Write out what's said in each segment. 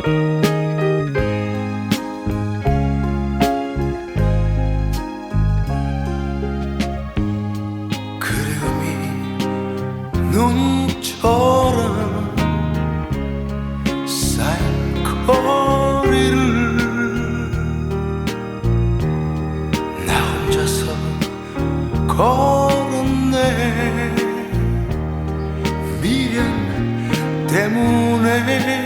그림이 눈처럼 쌓인 거리를 나 혼자서 걸었네. 미련 때문에.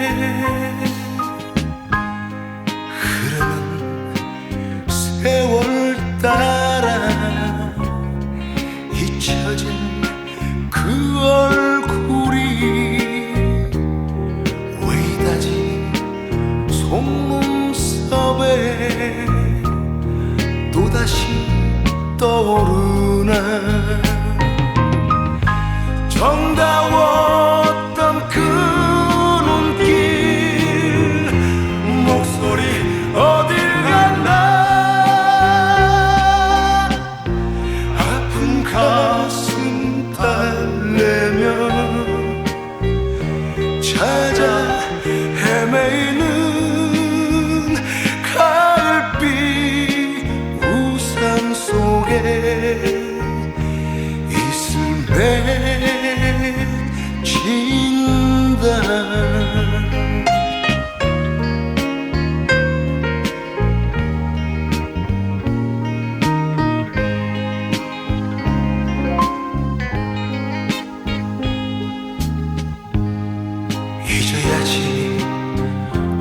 속눈썹에 또다시 떠오르나 정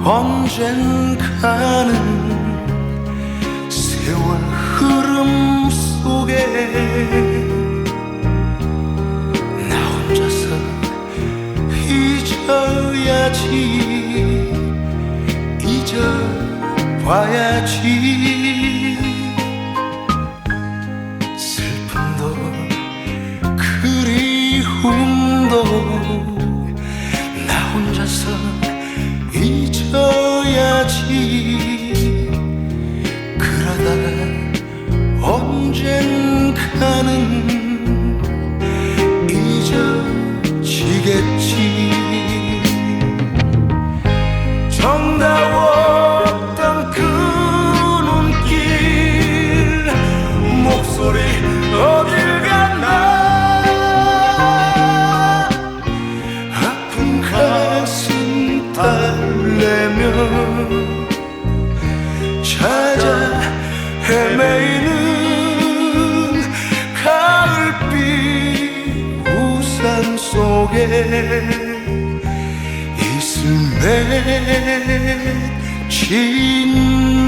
언젠가는 세월 흐름 속에 나 혼자서 잊어야지 잊어봐야지. 슬픔도 그리움도 나 혼자서 잊어야지 헤매이는 가을빛 우산 속에 이슬 맺힌다